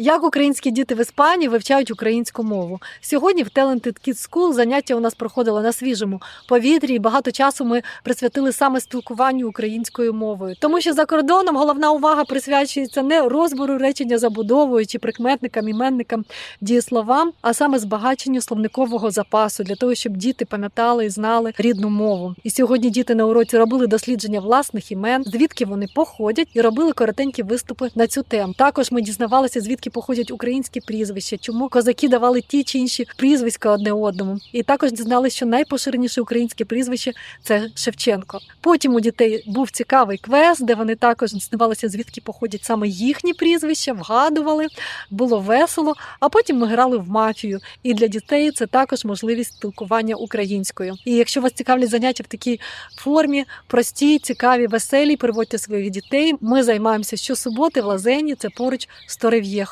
Як українські діти в Іспанії вивчають українську мову? Сьогодні в Talented Kids School заняття у нас проходило на свіжому повітрі, і багато часу ми присвятили саме спілкуванню українською мовою. Тому що за кордоном головна увага присвячується не розбору речення забудовою чи прикметникам, іменникам, дієсловам, а саме збагаченню словникового запасу для того, щоб діти пам'ятали і знали рідну мову. І сьогодні діти на уроці робили дослідження власних імен, звідки вони походять, і робили коротенькі виступи на цю тему. Також ми дізнавалися, звідки походять українські прізвища, чому козаки давали ті чи інші прізвиська одне одному. І також дізналися, що найпоширеніше українське прізвище це Шевченко. Потім у дітей був цікавий квест, де вони також дізнавалися, звідки походять саме їхні прізвища, вгадували, було весело. А потім ми грали в мафію. І для дітей це також можливість спілкування українською. І якщо вас цікавлять заняття в такій формі, прості, цікаві, веселі, приводьте своїх дітей. Ми займаємося щосуботи в Лазені, це поруч з Торев'єхою.